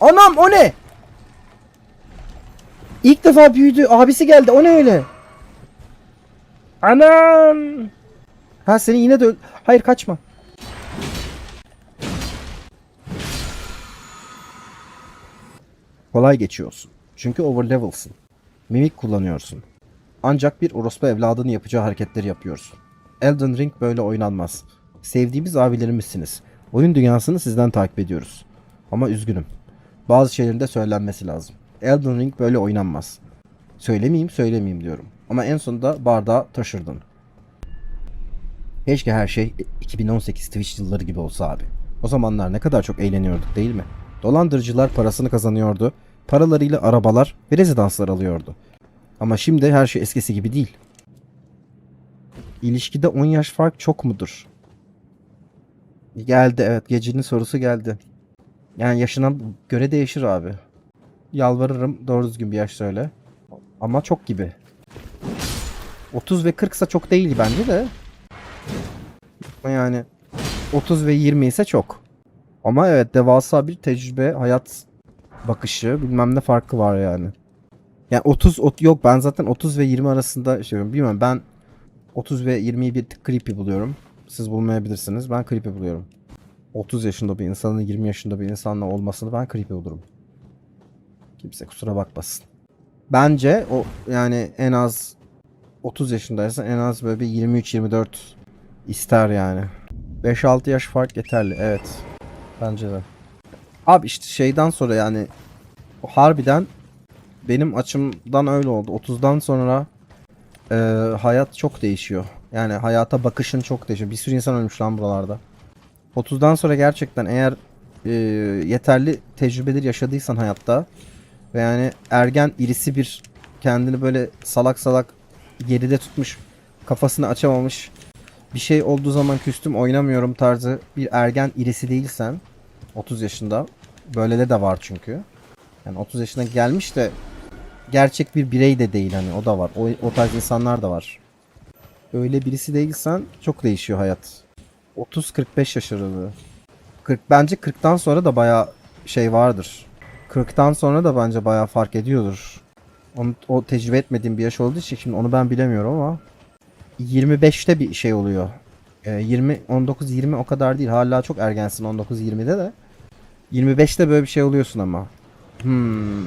Anam o ne? İlk defa büyüdü. Abisi geldi. O ne öyle? Anam. Ha seni yine de Hayır kaçma. Kolay geçiyorsun. Çünkü overlevel'sın. Mimik kullanıyorsun. Ancak bir orospu evladının yapacağı hareketleri yapıyorsun. Elden Ring böyle oynanmaz. Sevdiğimiz abilerimizsiniz. Oyun dünyasını sizden takip ediyoruz. Ama üzgünüm. Bazı şeylerin de söylenmesi lazım. Elden Ring böyle oynanmaz. Söylemeyeyim söylemeyeyim diyorum. Ama en sonunda bardağı taşırdın. Keşke her şey 2018 Twitch yılları gibi olsa abi. O zamanlar ne kadar çok eğleniyorduk değil mi? Dolandırıcılar parasını kazanıyordu. Paralarıyla arabalar ve rezidanslar alıyordu. Ama şimdi her şey eskisi gibi değil. İlişkide 10 yaş fark çok mudur? Geldi evet gecenin sorusu geldi. Yani yaşına göre değişir abi. Yalvarırım doğru düzgün bir yaş söyle. Ama çok gibi. 30 ve 40 ise çok değil bence de. Yani 30 ve 20 ise çok. Ama evet devasa bir tecrübe, hayat bakışı bilmem ne farkı var yani. Yani 30 ot yok ben zaten 30 ve 20 arasında şey bilmiyorum ben 30 ve 20'yi bir tık creepy buluyorum. Siz bulmayabilirsiniz. Ben creepy buluyorum. 30 yaşında bir insanın 20 yaşında bir insanla olmasını ben creepy bulurum. Kimse kusura bakmasın. Bence o yani en az 30 yaşındaysan en az böyle bir 23-24 ister yani. 5-6 yaş fark yeterli evet. Bence de. Abi işte şeyden sonra yani harbiden benim açımdan öyle oldu. 30'dan sonra e, hayat çok değişiyor. Yani hayata bakışın çok değişiyor. Bir sürü insan ölmüş lan buralarda. 30'dan sonra gerçekten eğer e, yeterli tecrübeler yaşadıysan hayatta ve yani ergen irisi bir kendini böyle salak salak geride tutmuş kafasını açamamış bir şey olduğu zaman küstüm oynamıyorum tarzı bir ergen irisi değilsen 30 yaşında böyle de var çünkü. Yani 30 yaşına gelmiş de gerçek bir birey de değil hani o da var. O, o tarz insanlar da var. Öyle birisi değilsen çok değişiyor hayat. 30-45 yaş aralığı. 40 bence 40'tan sonra da baya şey vardır. 40'tan sonra da bence baya fark ediyordur. Onu, o tecrübe etmediğim bir yaş olduğu için şimdi onu ben bilemiyorum ama 25'te bir şey oluyor. Ee, 20 19 20 o kadar değil. Hala çok ergensin 19 20'de de. 25'te böyle bir şey oluyorsun ama. Hmm.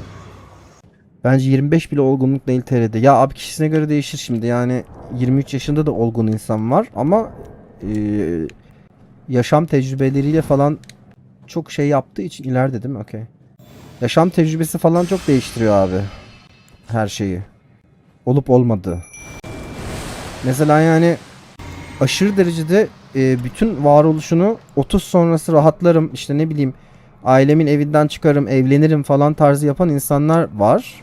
Bence 25 bile olgunluk değil TR'de. Ya abi kişisine göre değişir şimdi. Yani 23 yaşında da olgun insan var ama eee, yaşam tecrübeleriyle falan çok şey yaptığı için ileride değil mi? Okey. Yaşam tecrübesi falan çok değiştiriyor abi. Her şeyi. Olup olmadığı. Mesela yani aşırı derecede e, bütün varoluşunu 30 sonrası rahatlarım işte ne bileyim ailemin evinden çıkarım evlenirim falan tarzı yapan insanlar var.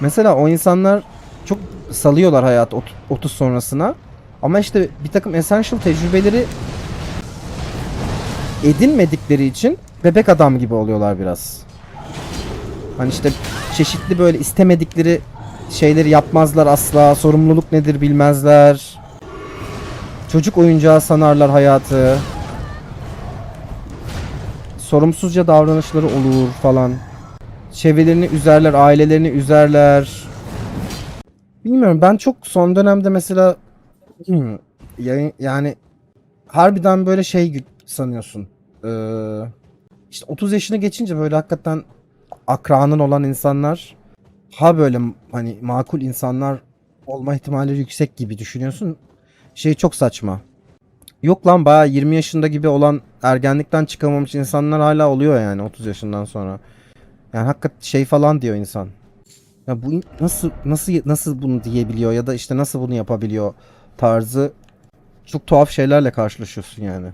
Mesela o insanlar çok salıyorlar hayatı ot- 30 sonrasına. Ama işte bir takım essential tecrübeleri edinmedikleri için bebek adam gibi oluyorlar biraz. Hani işte çeşitli böyle istemedikleri şeyleri yapmazlar asla. Sorumluluk nedir bilmezler. Çocuk oyuncağı sanarlar hayatı. Sorumsuzca davranışları olur falan. Çevrelerini üzerler, ailelerini üzerler. Bilmiyorum ben çok son dönemde mesela hmm, yani harbiden böyle şey sanıyorsun. Ee, işte 30 yaşını geçince böyle hakikaten akranın olan insanlar ha böyle hani makul insanlar olma ihtimalleri yüksek gibi düşünüyorsun. Şey çok saçma. Yok lan bayağı 20 yaşında gibi olan ergenlikten çıkamamış insanlar hala oluyor yani 30 yaşından sonra. Yani hakikat şey falan diyor insan. Ya bu nasıl nasıl nasıl bunu diyebiliyor ya da işte nasıl bunu yapabiliyor tarzı çok tuhaf şeylerle karşılaşıyorsun yani.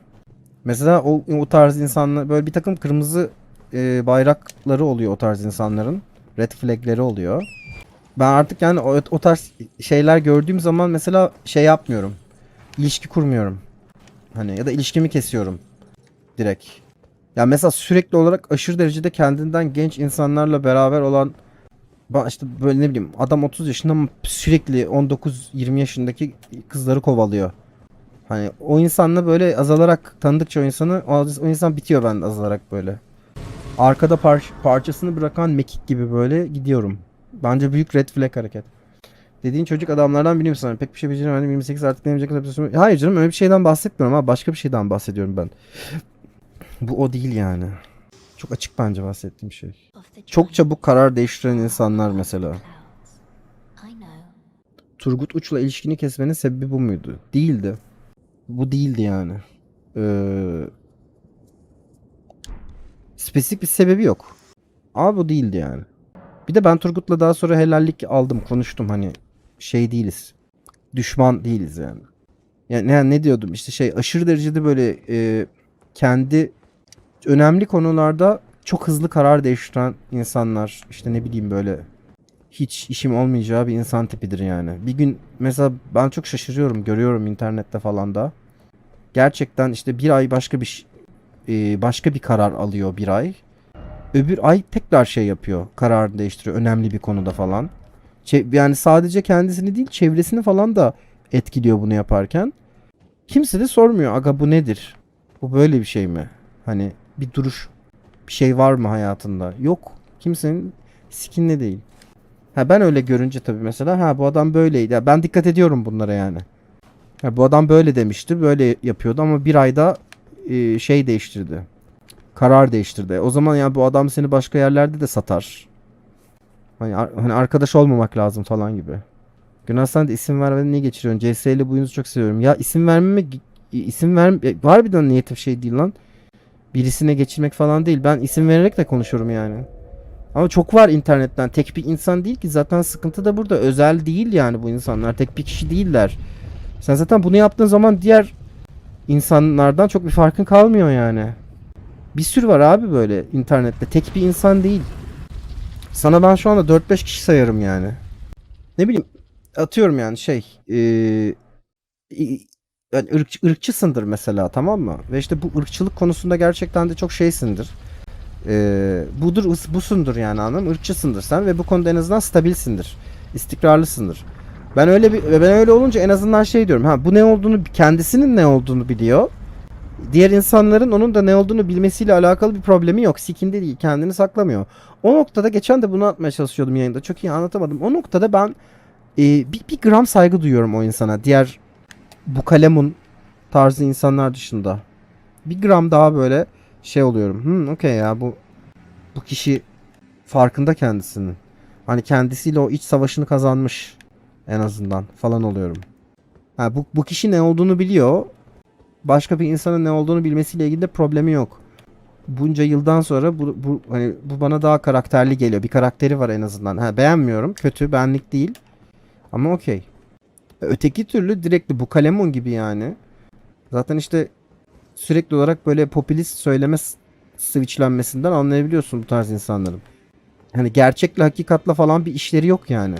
Mesela o, o tarz insanlar böyle bir takım kırmızı e, bayrakları oluyor o tarz insanların. Red flagleri oluyor. Ben artık yani o, o tarz şeyler gördüğüm zaman mesela şey yapmıyorum. İlişki kurmuyorum. Hani ya da ilişkimi kesiyorum. Direkt. Ya mesela sürekli olarak aşırı derecede kendinden genç insanlarla beraber olan işte böyle ne bileyim adam 30 yaşında ama sürekli 19-20 yaşındaki kızları kovalıyor. Hani o insanla böyle azalarak tanıdıkça o insanı o, o insan bitiyor bende azalarak böyle. Arkada par- parçasını bırakan mekik gibi böyle gidiyorum. Bence büyük red flag hareket. Dediğin çocuk adamlardan biriyim sana. Pek bir şey beceremedim. 28 artık ne yapacak? Hayır canım öyle bir şeyden bahsetmiyorum ama başka bir şeyden bahsediyorum ben. Bu o değil yani. Çok açık bence bahsettiğim şey. Çok çabuk karar değiştiren insanlar mesela. Turgut Uç'la ilişkini kesmenin sebebi bu muydu? Değildi. Bu değildi yani. Ee, spesifik bir sebebi yok. Ama bu değildi yani. Bir de ben Turgut'la daha sonra helallik aldım, konuştum hani şey değiliz. Düşman değiliz yani. Yani ne, ne diyordum işte şey aşırı derecede böyle e, kendi önemli konularda çok hızlı karar değiştiren insanlar işte ne bileyim böyle hiç işim olmayacağı bir insan tipidir yani. Bir gün mesela ben çok şaşırıyorum görüyorum internette falan da. Gerçekten işte bir ay başka bir e, başka bir karar alıyor bir ay. Öbür ay tekrar şey yapıyor. Kararını değiştiriyor önemli bir konuda falan. Yani sadece kendisini değil çevresini falan da etkiliyor bunu yaparken. Kimse de sormuyor aga bu nedir? Bu böyle bir şey mi? Hani bir duruş bir şey var mı hayatında? Yok. Kimsenin sikinde değil. Ha ben öyle görünce tabii mesela ha bu adam böyleydi. Ya ben dikkat ediyorum bunlara yani. Ha bu adam böyle demişti, böyle yapıyordu ama bir ayda e, şey değiştirdi. Karar değiştirdi. O zaman ya bu adam seni başka yerlerde de satar. Hani, hani arkadaş olmamak lazım falan gibi. Günah sen de isim vermeden niye geçiriyorsun? CS ile bu oyunu çok seviyorum. Ya isim vermeme isim ver var bir de niyetim şey değil lan. Birisine geçirmek falan değil. Ben isim vererek de konuşuyorum yani. Ama çok var internetten. Tek bir insan değil ki. Zaten sıkıntı da burada. Özel değil yani bu insanlar. Tek bir kişi değiller. Sen zaten bunu yaptığın zaman diğer insanlardan çok bir farkın kalmıyor yani. Bir sürü var abi böyle internette. Tek bir insan değil. Sana ben şu anda 4-5 kişi sayarım yani. Ne bileyim atıyorum yani şey i- yani ırk, ırkçısındır mesela tamam mı? Ve işte bu ırkçılık konusunda gerçekten de çok şeysindir. Eee budur busundur yani anladın mı? Irkçısındır sen ve bu konuda en azından stabilsindir. istikrarlısındır. Ben öyle bir ben öyle olunca en azından şey diyorum. Ha bu ne olduğunu kendisinin ne olduğunu biliyor. Diğer insanların onun da ne olduğunu bilmesiyle alakalı bir problemi yok. Sikinde değil, kendini saklamıyor. O noktada geçen de bunu atmaya çalışıyordum yayında. Çok iyi anlatamadım. O noktada ben e, bir, bir gram saygı duyuyorum o insana. Diğer bu kalemun tarzı insanlar dışında. Bir gram daha böyle şey oluyorum. Hmm okey ya bu bu kişi farkında kendisinin. Hani kendisiyle o iç savaşını kazanmış en azından falan oluyorum. Ha, bu, bu kişi ne olduğunu biliyor. Başka bir insanın ne olduğunu bilmesiyle ilgili de problemi yok. Bunca yıldan sonra bu, bu hani bu bana daha karakterli geliyor. Bir karakteri var en azından. Ha, beğenmiyorum. Kötü, benlik değil. Ama okey. Öteki türlü direkt bu Kalemon gibi yani. Zaten işte sürekli olarak böyle popülist söyleme switchlenmesinden anlayabiliyorsun bu tarz insanların. Hani gerçekle hakikatla falan bir işleri yok yani.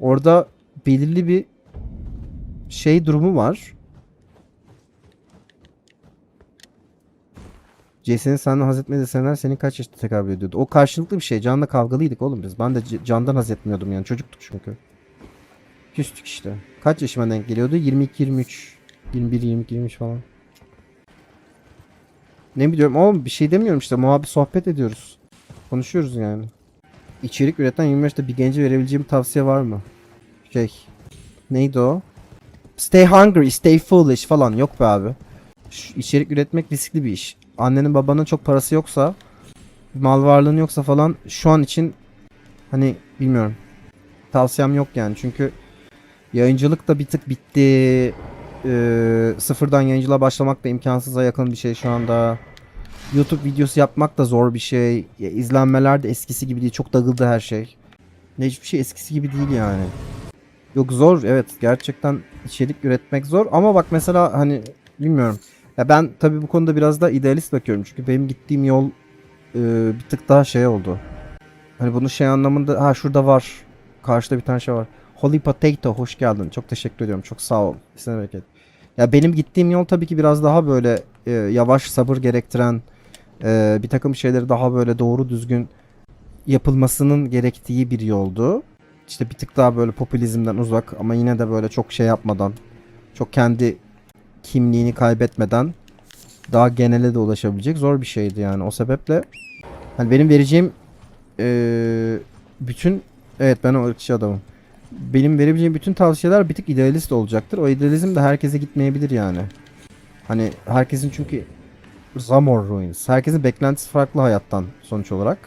Orada belirli bir şey durumu var. Jason'in senden haz etmediği seneler senin kaç yaşta tekabül ediyordu? O karşılıklı bir şey. Can'la kavgalıydık oğlum biz. Ben de Can'dan haz etmiyordum yani. Çocuktuk çünkü. Küstük işte. Kaç yaşıma denk geliyordu? 22, 23. 21, 22, 23 falan. Ne biliyorum oğlum bir şey demiyorum işte. Muhabbet sohbet ediyoruz. Konuşuyoruz yani. İçerik üreten 25 yaşta bir gence verebileceğim tavsiye var mı? Şey. Neydi o? Stay hungry, stay foolish falan. Yok be abi. Şu içerik üretmek riskli bir iş. Annenin babanın çok parası yoksa, mal varlığın yoksa falan şu an için hani bilmiyorum. Tavsiyem yok yani. Çünkü yayıncılık da bir tık bitti. Ee, sıfırdan yayıncılığa başlamak da imkansıza yakın bir şey şu anda. YouTube videosu yapmak da zor bir şey. Ya, izlenmeler de eskisi gibi değil. Çok dağıldı her şey. Ne hiçbir şey eskisi gibi değil yani. Yok zor evet gerçekten içerik üretmek zor ama bak mesela hani bilmiyorum. Ya ben tabii bu konuda biraz daha idealist bakıyorum çünkü benim gittiğim yol e, bir tık daha şey oldu. Hani bunu şey anlamında ha şurada var. Karşıda bir tane şey var. Holy Potato hoş geldin. Çok teşekkür ediyorum. Çok sağ ol. İsine bereket. Ya benim gittiğim yol tabii ki biraz daha böyle e, yavaş sabır gerektiren e, bir takım şeyleri daha böyle doğru düzgün yapılmasının gerektiği bir yoldu. İşte bir tık daha böyle popülizmden uzak ama yine de böyle çok şey yapmadan, çok kendi kimliğini kaybetmeden daha genele de ulaşabilecek zor bir şeydi yani. O sebeple Hani benim vereceğim eee, bütün evet ben o ırkçı adamım. Benim verebileceğim bütün tavsiyeler bir tık idealist olacaktır. O idealizm de herkese gitmeyebilir yani. Hani herkesin çünkü Zamor Ruins. Herkesin beklentisi farklı hayattan sonuç olarak.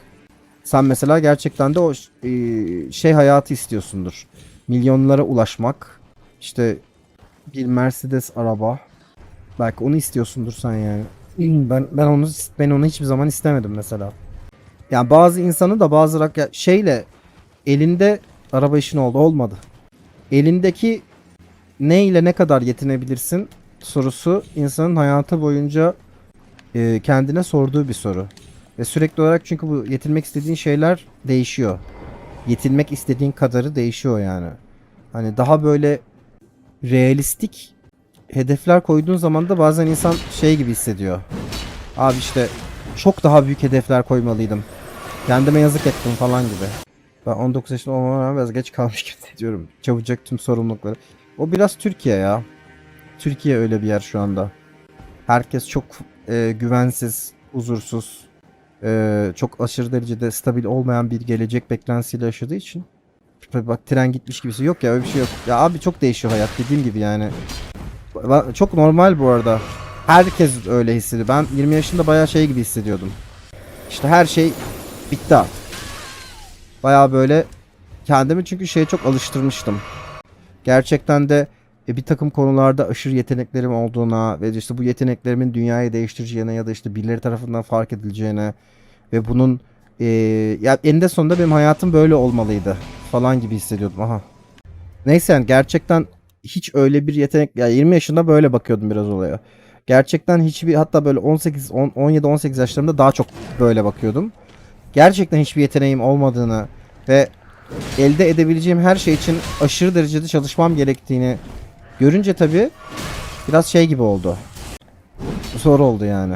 Sen mesela gerçekten de o eee, şey hayatı istiyorsundur. Milyonlara ulaşmak. İşte bir Mercedes araba. Belki onu istiyorsundur sen yani. Ben ben onu ben onu hiçbir zaman istemedim mesela. Yani bazı insanı da bazı rak şeyle elinde araba işin oldu olmadı. Elindeki ne ile ne kadar yetinebilirsin sorusu insanın hayatı boyunca e, kendine sorduğu bir soru. Ve sürekli olarak çünkü bu yetinmek istediğin şeyler değişiyor. Yetinmek istediğin kadarı değişiyor yani. Hani daha böyle realistik hedefler koyduğun zaman da bazen insan şey gibi hissediyor. Abi işte çok daha büyük hedefler koymalıydım. Kendime yazık ettim falan gibi. Ben 19 yaşında olmama rağmen biraz geç kalmış gibi hissediyorum. Çabucak tüm sorumlulukları. O biraz Türkiye ya. Türkiye öyle bir yer şu anda. Herkes çok e, güvensiz, huzursuz, e, çok aşırı derecede stabil olmayan bir gelecek beklentisiyle yaşadığı için. Bak tren gitmiş gibisi yok ya öyle bir şey yok. Ya abi çok değişiyor hayat dediğim gibi yani. Çok normal bu arada. Herkes öyle hissediyor. Ben 20 yaşında bayağı şey gibi hissediyordum. İşte her şey bitti artık. Bayağı böyle kendimi çünkü şeye çok alıştırmıştım. Gerçekten de e, bir takım konularda aşırı yeteneklerim olduğuna ve işte bu yeteneklerimin dünyayı değiştireceğine ya da işte birileri tarafından fark edileceğine ve bunun e, ya eninde sonunda benim hayatım böyle olmalıydı falan gibi hissediyordum. Aha. Neyse yani gerçekten hiç öyle bir yetenek ya 20 yaşında böyle bakıyordum biraz olaya. Gerçekten hiçbir hatta böyle 18 10 17 18 yaşlarımda daha çok böyle bakıyordum. Gerçekten hiçbir yeteneğim olmadığını ve elde edebileceğim her şey için aşırı derecede çalışmam gerektiğini görünce tabii biraz şey gibi oldu. Zor oldu yani.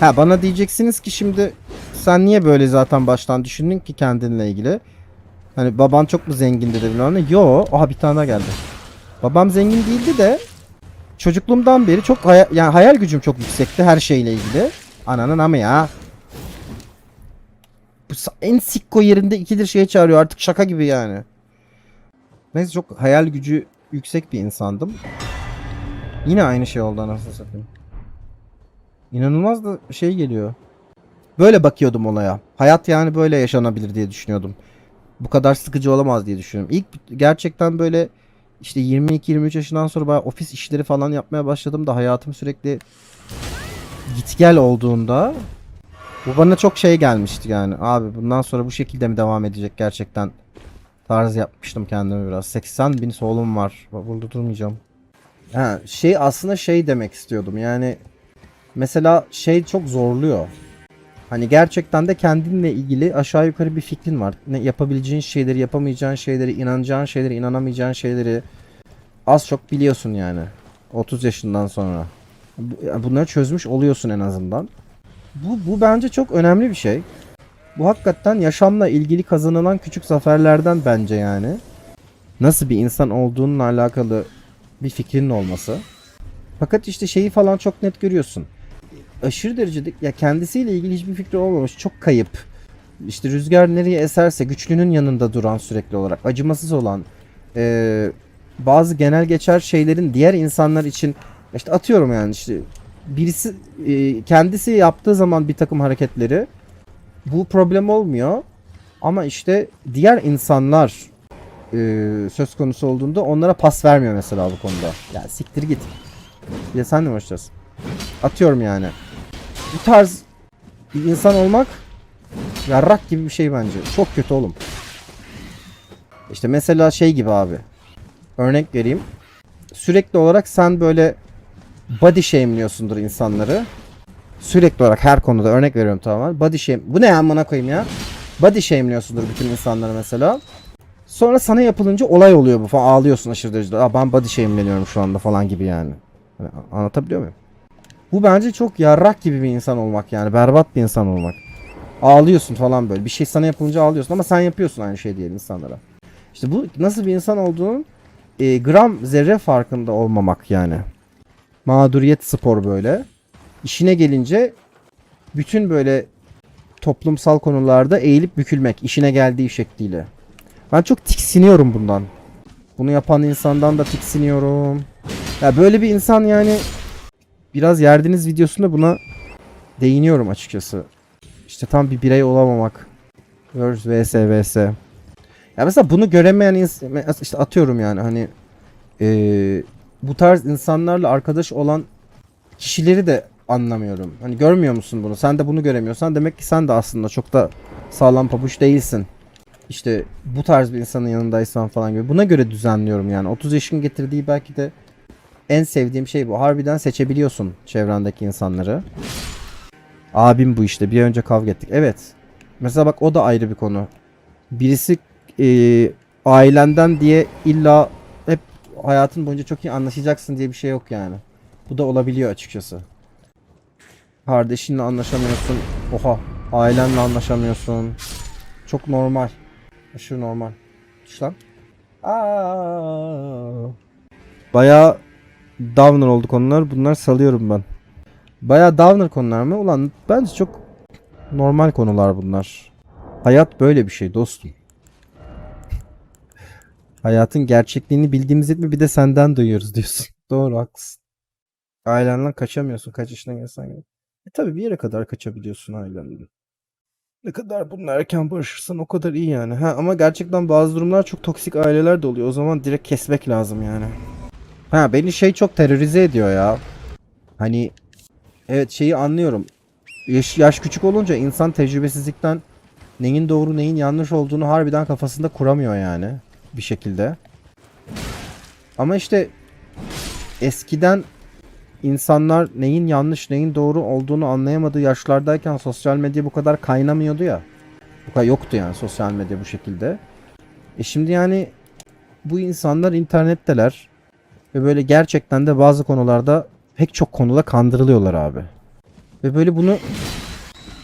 Ha bana diyeceksiniz ki şimdi sen niye böyle zaten baştan düşündün ki kendinle ilgili? Hani baban çok mu zengin dedi bilmem ne. Yo, aha bir tane daha geldi. Babam zengin değildi de çocukluğumdan beri çok haya- yani hayal gücüm çok yüksekti her şeyle ilgili. Ananın ama ya. En sikko yerinde ikidir şeye çağırıyor artık şaka gibi yani. Neyse çok hayal gücü yüksek bir insandım. Yine aynı şey oldu anasını satayım. İnanılmaz da şey geliyor. Böyle bakıyordum olaya. Hayat yani böyle yaşanabilir diye düşünüyordum. Bu kadar sıkıcı olamaz diye düşünüyorum. İlk gerçekten böyle işte 22-23 yaşından sonra bayağı ofis işleri falan yapmaya başladım da hayatım sürekli git gel olduğunda bu bana çok şey gelmişti yani. Abi bundan sonra bu şekilde mi devam edecek gerçekten tarz yapmıştım kendime biraz. 80 bin solum var. Burada durmayacağım. Ha, şey aslında şey demek istiyordum yani mesela şey çok zorluyor. Hani gerçekten de kendinle ilgili aşağı yukarı bir fikrin var. Ne yapabileceğin şeyleri, yapamayacağın şeyleri, inanacağın şeyleri, inanamayacağın şeyleri az çok biliyorsun yani. 30 yaşından sonra. Bu- Bunları çözmüş oluyorsun en azından. Bu, bu bence çok önemli bir şey. Bu hakikaten yaşamla ilgili kazanılan küçük zaferlerden bence yani. Nasıl bir insan olduğunla alakalı bir fikrinin olması. Fakat işte şeyi falan çok net görüyorsun aşırı derecede ya kendisiyle ilgili hiçbir fikri olmamış. Çok kayıp. İşte rüzgar nereye eserse güçlünün yanında duran sürekli olarak. Acımasız olan. eee, bazı genel geçer şeylerin diğer insanlar için işte atıyorum yani işte birisi eee, kendisi yaptığı zaman bir takım hareketleri bu problem olmuyor. Ama işte diğer insanlar eee, söz konusu olduğunda onlara pas vermiyor mesela bu konuda. Ya siktir git. Bir de sen de mi? Atıyorum yani. Bu tarz bir insan olmak yarrak gibi bir şey bence. Çok kötü oğlum. İşte mesela şey gibi abi. Örnek vereyim. Sürekli olarak sen böyle body shame'liyorsundur insanları. Sürekli olarak her konuda örnek veriyorum tamamen. Body shame. Bu ne ya amına koyayım ya? Body shame'liyorsundur bütün insanları mesela. Sonra sana yapılınca olay oluyor bu falan. Ağlıyorsun aşırı derecede. Aa, ben body shame'leniyorum şu anda falan gibi yani. Hani anlatabiliyor muyum? Bu bence çok yarrak gibi bir insan olmak yani. Berbat bir insan olmak. Ağlıyorsun falan böyle. Bir şey sana yapılınca ağlıyorsun ama sen yapıyorsun aynı şey diğer insanlara. İşte bu nasıl bir insan olduğunun e, gram zerre farkında olmamak yani. Mağduriyet spor böyle. İşine gelince bütün böyle toplumsal konularda eğilip bükülmek işine geldiği şekliyle. Ben çok tiksiniyorum bundan. Bunu yapan insandan da tiksiniyorum. Ya böyle bir insan yani biraz yerdiniz videosunda buna değiniyorum açıkçası. İşte tam bir birey olamamak. Vs vs. Ya mesela bunu göremeyen insan işte atıyorum yani hani eee, bu tarz insanlarla arkadaş olan kişileri de anlamıyorum. Hani görmüyor musun bunu? Sen de bunu göremiyorsan demek ki sen de aslında çok da sağlam pabuç değilsin. İşte bu tarz bir insanın yanındaysan falan gibi. Buna göre düzenliyorum yani. 30 yaşın getirdiği belki de en sevdiğim şey bu. Harbiden seçebiliyorsun çevrendeki insanları. Abim bu işte. Bir önce kavga ettik. Evet. Mesela bak o da ayrı bir konu. Birisi eee, ailenden diye illa hayatın boyunca çok iyi anlaşacaksın diye bir şey yok yani. Bu da olabiliyor açıkçası. Kardeşinle anlaşamıyorsun. Oha. Ailenle anlaşamıyorsun. Çok normal. Aşırı normal. Düş lan. Aa. Bayağı downer oldu konular. Bunlar salıyorum ben. Bayağı downer konular mı? Ulan bence çok normal konular bunlar. Hayat böyle bir şey dostum. Hayatın gerçekliğini bildiğimiz mi bir de senden duyuyoruz diyorsun. Doğru haklısın. Ailenden kaçamıyorsun kaç yaşına gelsen gel. E tabi bir yere kadar kaçabiliyorsun ailenden. Ne kadar bununla erken barışırsan o kadar iyi yani. Ha ama gerçekten bazı durumlar çok toksik aileler de oluyor. O zaman direkt kesmek lazım yani. Ha beni şey çok terörize ediyor ya. Hani evet şeyi anlıyorum. Yaş, yaş küçük olunca insan tecrübesizlikten neyin doğru neyin yanlış olduğunu harbiden kafasında kuramıyor yani bir şekilde. Ama işte eskiden insanlar neyin yanlış neyin doğru olduğunu anlayamadığı yaşlardayken sosyal medya bu kadar kaynamıyordu ya. Bu kadar yoktu yani sosyal medya bu şekilde. E şimdi yani bu insanlar internetteler ve böyle gerçekten de bazı konularda pek çok konuda kandırılıyorlar abi. Ve böyle bunu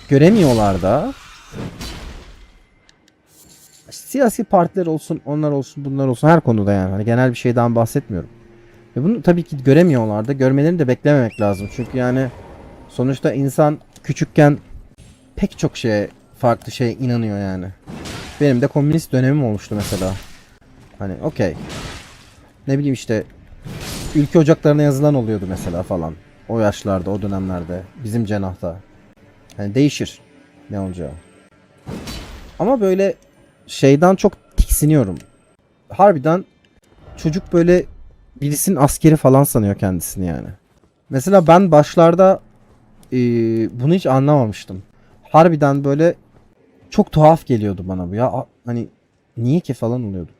göremiyorlar da. Siyasi partiler olsun, onlar olsun, bunlar olsun her konuda yani. Hani genel bir şeyden bahsetmiyorum. Ve bunu tabii ki göremiyorlar da görmelerini de beklememek lazım. Çünkü yani sonuçta insan küçükken pek çok şeye farklı şeye inanıyor yani. Benim de komünist dönemim olmuştu mesela. Hani okey. Ne bileyim işte ülke ocaklarına yazılan oluyordu mesela falan. O yaşlarda, o dönemlerde. Bizim cenahta. Yani değişir ne olacağı. Ama böyle şeyden çok tiksiniyorum. Harbiden çocuk böyle birisinin askeri falan sanıyor kendisini yani. Mesela ben başlarda e, bunu hiç anlamamıştım. Harbiden böyle çok tuhaf geliyordu bana bu ya. Hani niye ki falan oluyordu.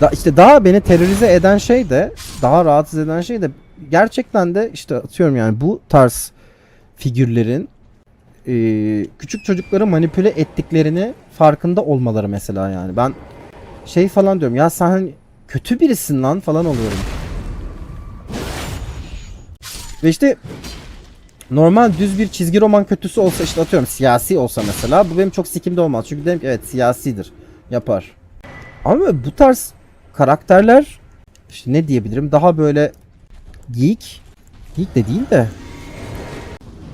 Da işte daha beni terörize eden şey de daha rahatsız eden şey de gerçekten de işte atıyorum yani bu tarz figürlerin e, küçük çocukları manipüle ettiklerini farkında olmaları mesela yani. Ben şey falan diyorum ya sen hani kötü birisin lan falan oluyorum. Ve işte normal düz bir çizgi roman kötüsü olsa işte atıyorum siyasi olsa mesela bu benim çok sikimde olmaz. Çünkü derim ki evet siyasidir. Yapar. Ama bu tarz karakterler işte ne diyebilirim daha böyle geek geek de değil de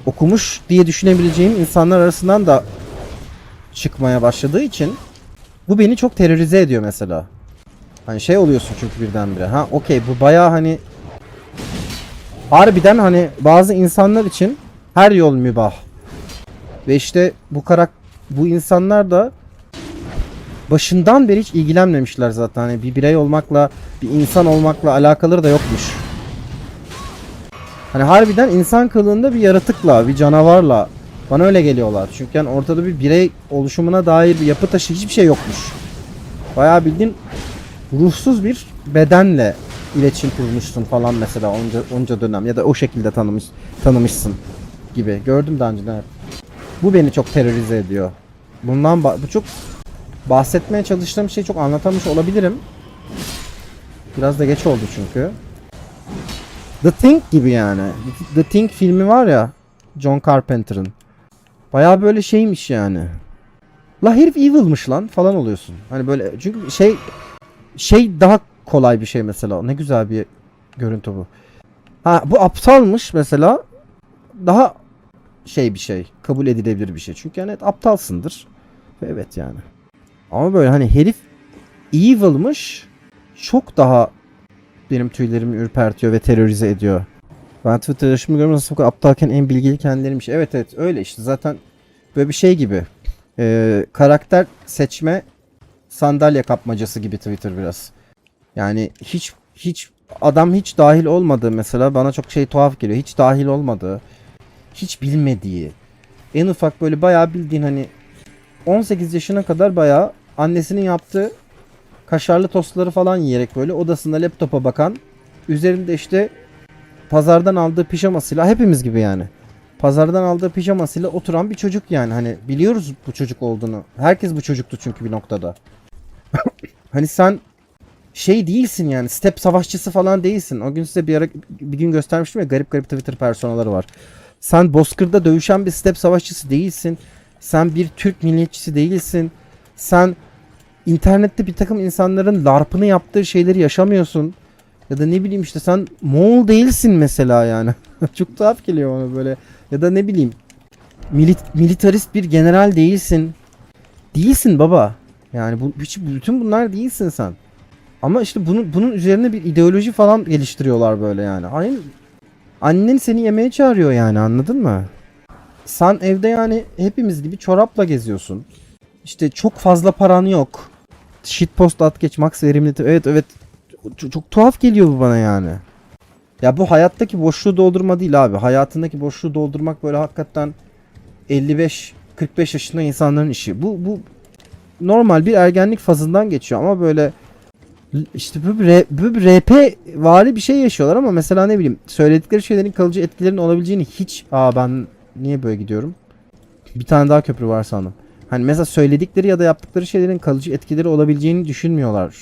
okumuş diye düşünebileceğim insanlar arasından da çıkmaya başladığı için bu beni çok terörize ediyor mesela. Hani şey oluyorsun çünkü birdenbire. Ha okey bu baya hani harbiden hani bazı insanlar için her yol mübah. Ve işte bu karak bu insanlar da başından beri hiç ilgilenmemişler zaten. Hani bir birey olmakla, bir insan olmakla alakaları da yokmuş. Hani harbiden insan kılığında bir yaratıkla, bir canavarla bana öyle geliyorlar. Çünkü yani ortada bir birey oluşumuna dair bir yapı taşı hiçbir şey yokmuş. Bayağı bildiğin ruhsuz bir bedenle iletişim kurmuşsun falan mesela onca, onca dönem ya da o şekilde tanımış tanımışsın gibi. Gördüm daha önceden. evet. Bu beni çok terörize ediyor. Bundan bu çok bahsetmeye çalıştığım şeyi çok anlatamış olabilirim. Biraz da geç oldu çünkü. The Thing gibi yani. The Thing filmi var ya John Carpenter'ın. Bayağı böyle şeymiş yani. La herif evil'mış lan falan oluyorsun. Hani böyle çünkü şey şey daha kolay bir şey mesela. Ne güzel bir görüntü bu. Ha bu aptalmış mesela. Daha şey bir şey. Kabul edilebilir bir şey. Çünkü yani aptalsındır. Ve Evet yani. Ama böyle hani herif evil'mış. Çok daha benim tüylerimi ürpertiyor ve terörize ediyor. Ben Twitter'da şimdi görüyorum nasıl bu kadar aptalken en bilgili kendileriymiş. Evet evet öyle işte zaten böyle bir şey gibi. Ee, karakter seçme sandalye kapmacası gibi Twitter biraz. Yani hiç hiç adam hiç dahil olmadığı mesela bana çok şey tuhaf geliyor. Hiç dahil olmadığı, hiç bilmediği, en ufak böyle bayağı bildiğin hani 18 yaşına kadar bayağı annesinin yaptığı kaşarlı tostları falan yiyerek böyle odasında laptopa bakan, üzerinde işte pazardan aldığı pijamasıyla hepimiz gibi yani. Pazardan aldığı pijamasıyla oturan bir çocuk yani. Hani biliyoruz bu çocuk olduğunu. Herkes bu çocuktu çünkü bir noktada. hani sen şey değilsin yani. Step savaşçısı falan değilsin. O gün size bir ara bir gün göstermiştim ya garip garip Twitter personaları var. Sen Bozkır'da dövüşen bir step savaşçısı değilsin. Sen bir Türk milliyetçisi değilsin. Sen internette bir takım insanların larpını yaptığı şeyleri yaşamıyorsun. Ya da ne bileyim işte sen Moğol değilsin mesela yani. Çok tuhaf geliyor bana böyle. Ya da ne bileyim milit, militarist bir general değilsin. Değilsin baba. Yani bu bütün bunlar değilsin sen. Ama işte bunun bunun üzerine bir ideoloji falan geliştiriyorlar böyle yani. Hayır. Annen seni yemeğe çağırıyor yani anladın mı? Sen evde yani hepimiz gibi çorapla geziyorsun. İşte çok fazla paran yok. Shitpost at geç max verimli. Evet evet çok, çok tuhaf geliyor bu bana yani. Ya bu hayattaki boşluğu doldurma değil abi. Hayatındaki boşluğu doldurmak böyle hakikaten 55 45 yaşında insanların işi. Bu bu normal bir ergenlik fazından geçiyor ama böyle işte böyle bir RP vari bir şey yaşıyorlar ama mesela ne bileyim söyledikleri şeylerin kalıcı etkilerinin olabileceğini hiç aa ben niye böyle gidiyorum? Bir tane daha köprü var sandım. Hani mesela söyledikleri ya da yaptıkları şeylerin kalıcı etkileri olabileceğini düşünmüyorlar.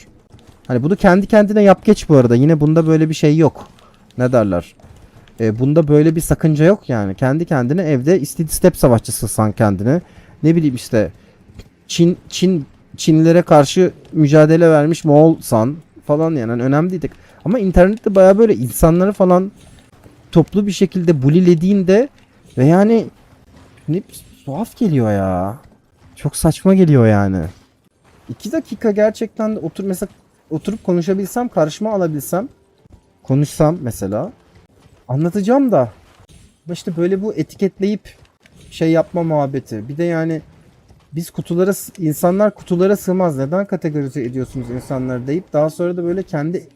Hani bunu kendi kendine yap geç bu arada. Yine bunda böyle bir şey yok. Ne derler? E, bunda böyle bir sakınca yok yani. Kendi kendine evde istediği step savaşçısı san kendini. Ne bileyim işte Çin Çin Çinlilere karşı mücadele vermiş Moğol san falan yani Hani önemli değil. Ama internette baya böyle insanları falan toplu bir şekilde bulilediğinde ve yani ne tuhaf geliyor ya. Çok saçma geliyor yani. İki dakika gerçekten otur mesela oturup konuşabilsem, karşıma alabilsem, konuşsam mesela anlatacağım da ama işte böyle bu etiketleyip şey yapma muhabbeti. Bir de yani biz kutulara insanlar kutulara sığmaz. Neden kategorize ediyorsunuz insanları deyip daha sonra da böyle kendi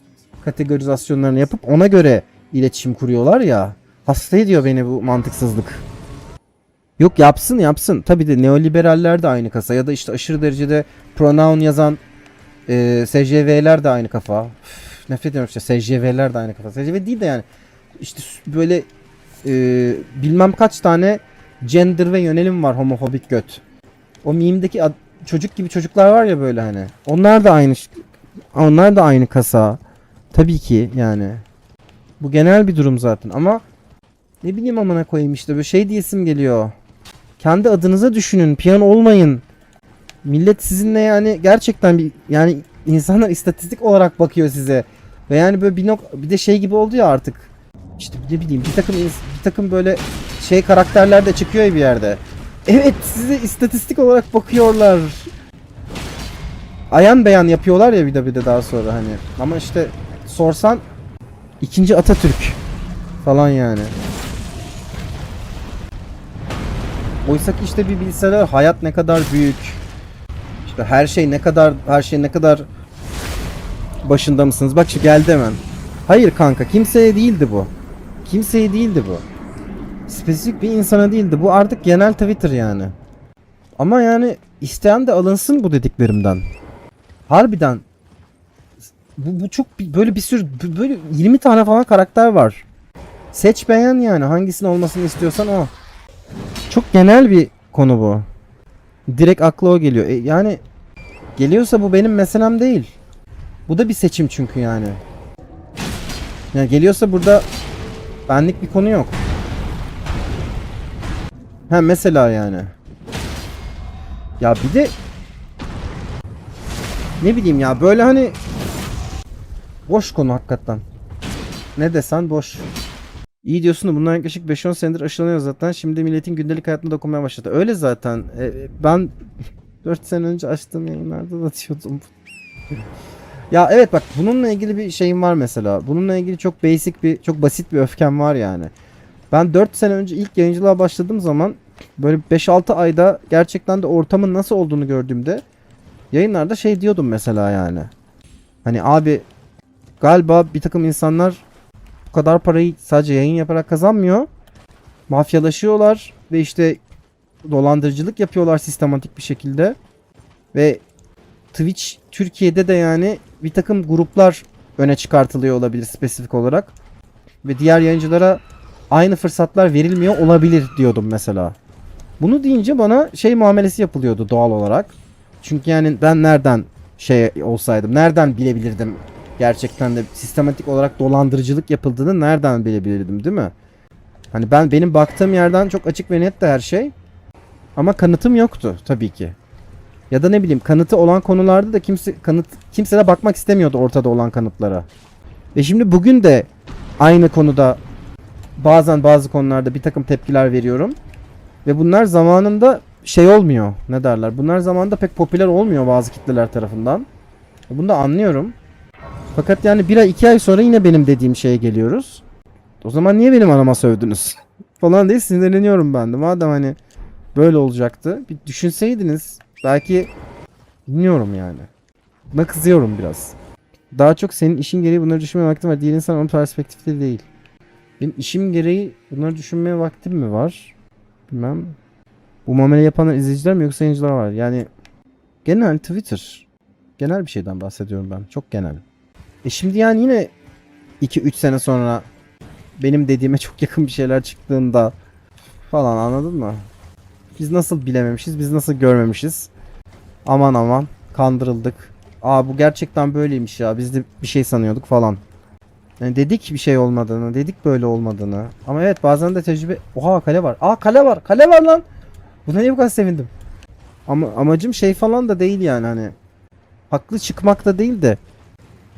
kategorizasyonlarını yapıp ona göre iletişim kuruyorlar ya. Hasta ediyor beni bu mantıksızlık. Yok yapsın yapsın. Tabii de neoliberaller de aynı kasa ya da işte aşırı derecede pronoun yazan e, SJV'ler de aynı kafa. Üf, nefret ediyorum işte SJV'ler de aynı kafa. SJV değil de yani işte böyle e, bilmem kaç tane gender ve yönelim var homofobik göt. O mimdeki ad- çocuk gibi çocuklar var ya böyle hani. Onlar da aynı onlar da aynı kasa. Tabii ki yani. Bu genel bir durum zaten ama ne bileyim amına koyayım işte böyle şey diyesim geliyor. Kendi adınıza düşünün, piyan olmayın. Millet sizinle yani gerçekten bir yani insanlar istatistik olarak bakıyor size. Ve yani böyle bir nok bir de şey gibi oldu ya artık. İşte ne bileyim bir takım bir takım böyle şey karakterler de çıkıyor ya bir yerde. Evet size istatistik olarak bakıyorlar. Ayan beyan yapıyorlar ya bir de bir de daha sonra hani. Ama işte sorsan ikinci Atatürk falan yani. Oysa ki işte bir bilseler hayat ne kadar büyük. İşte her şey ne kadar her şey ne kadar başında mısınız? Bak şu geldi hemen. Hayır kanka kimseye değildi bu. Kimseye değildi bu. Spesifik bir insana değildi. Bu artık genel Twitter yani. Ama yani isteyen de alınsın bu dediklerimden. Harbiden bu, bu çok böyle bir sürü böyle 20 tane falan karakter var. Seç beğen yani hangisinin olmasını istiyorsan o. Çok genel bir konu bu. Direkt akla o geliyor. E, yani geliyorsa bu benim meselem değil. Bu da bir seçim çünkü yani. Yani geliyorsa burada benlik bir konu yok. Ha mesela yani. Ya bir de ne bileyim ya böyle hani boş konu hakikaten. Ne desen boş. İyi diyorsun da bunlar yaklaşık 5-10 senedir aşılanıyor zaten. Şimdi milletin gündelik hayatına dokunmaya başladı. Öyle zaten. E, ben 4 sene önce açtığım yayınlarda da diyordum. ya evet bak bununla ilgili bir şeyim var mesela. Bununla ilgili çok basic bir, çok basit bir öfkem var yani. Ben 4 sene önce ilk yayıncılığa başladığım zaman böyle 5-6 ayda gerçekten de ortamın nasıl olduğunu gördüğümde yayınlarda şey diyordum mesela yani. Hani abi galiba bir takım insanlar bu kadar parayı sadece yayın yaparak kazanmıyor. Mafyalaşıyorlar ve işte dolandırıcılık yapıyorlar sistematik bir şekilde. Ve Twitch Türkiye'de de yani bir takım gruplar öne çıkartılıyor olabilir spesifik olarak. Ve diğer yayıncılara aynı fırsatlar verilmiyor olabilir diyordum mesela. Bunu deyince bana şey muamelesi yapılıyordu doğal olarak. Çünkü yani ben nereden şey olsaydım, nereden bilebilirdim gerçekten de sistematik olarak dolandırıcılık yapıldığını nereden bilebilirdim değil mi? Hani ben benim baktığım yerden çok açık ve net de her şey. Ama kanıtım yoktu tabii ki. Ya da ne bileyim kanıtı olan konularda da kimse kanıt kimse de bakmak istemiyordu ortada olan kanıtlara. Ve şimdi bugün de aynı konuda bazen bazı konularda bir takım tepkiler veriyorum. Ve bunlar zamanında şey olmuyor. Ne derler? Bunlar zamanında pek popüler olmuyor bazı kitleler tarafından. Bunu da anlıyorum. Fakat yani bir ay iki ay sonra yine benim dediğim şeye geliyoruz. O zaman niye benim anama sövdünüz? Falan diye sinirleniyorum ben de. Madem hani böyle olacaktı. Bir düşünseydiniz belki bilmiyorum yani. Buna kızıyorum biraz. Daha çok senin işin gereği bunları düşünmeye vaktin var. Diğer insan onun perspektifte değil. Benim işim gereği bunları düşünmeye vaktim mi var? Bilmem. Bu muamele yapanlar izleyiciler mi yoksa yayıncılar var? Yani genel Twitter. Genel bir şeyden bahsediyorum ben. Çok genel. E şimdi yani yine 2-3 sene sonra benim dediğime çok yakın bir şeyler çıktığında falan anladın mı? Biz nasıl bilememişiz, biz nasıl görmemişiz. Aman aman kandırıldık. Aa bu gerçekten böyleymiş ya biz de bir şey sanıyorduk falan. Yani dedik bir şey olmadığını, dedik böyle olmadığını. Ama evet bazen de tecrübe... Oha kale var. Aa kale var, kale var lan. Buna niye bu kadar sevindim? Ama amacım şey falan da değil yani hani. Haklı çıkmak da değil de.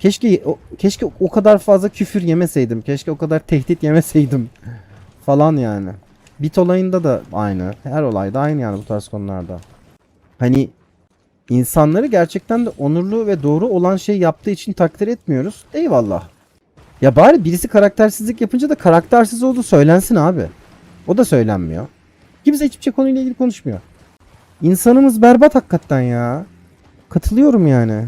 Keşke o, keşke o kadar fazla küfür yemeseydim. Keşke o kadar tehdit yemeseydim. falan yani. Bit olayında da aynı. Her olayda aynı yani bu tarz konularda. Hani insanları gerçekten de onurlu ve doğru olan şey yaptığı için takdir etmiyoruz. Eyvallah. Ya bari birisi karaktersizlik yapınca da karaktersiz olduğu söylensin abi. O da söylenmiyor. Kimse hiçbir şey konuyla ilgili konuşmuyor. İnsanımız berbat hakikaten ya. Katılıyorum yani.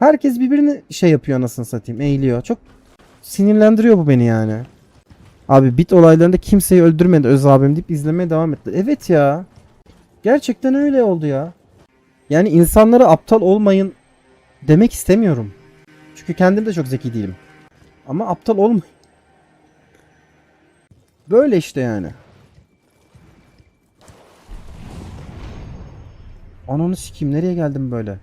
Herkes birbirini şey yapıyor anasını satayım. Eğiliyor. Çok sinirlendiriyor bu beni yani. Abi bit olaylarında kimseyi öldürmedi öz abim deyip izlemeye devam etti. Evet ya. Gerçekten öyle oldu ya. Yani insanlara aptal olmayın demek istemiyorum. Çünkü kendim de çok zeki değilim. Ama aptal olmayın. Böyle işte yani. Ananı sikeyim nereye geldim böyle?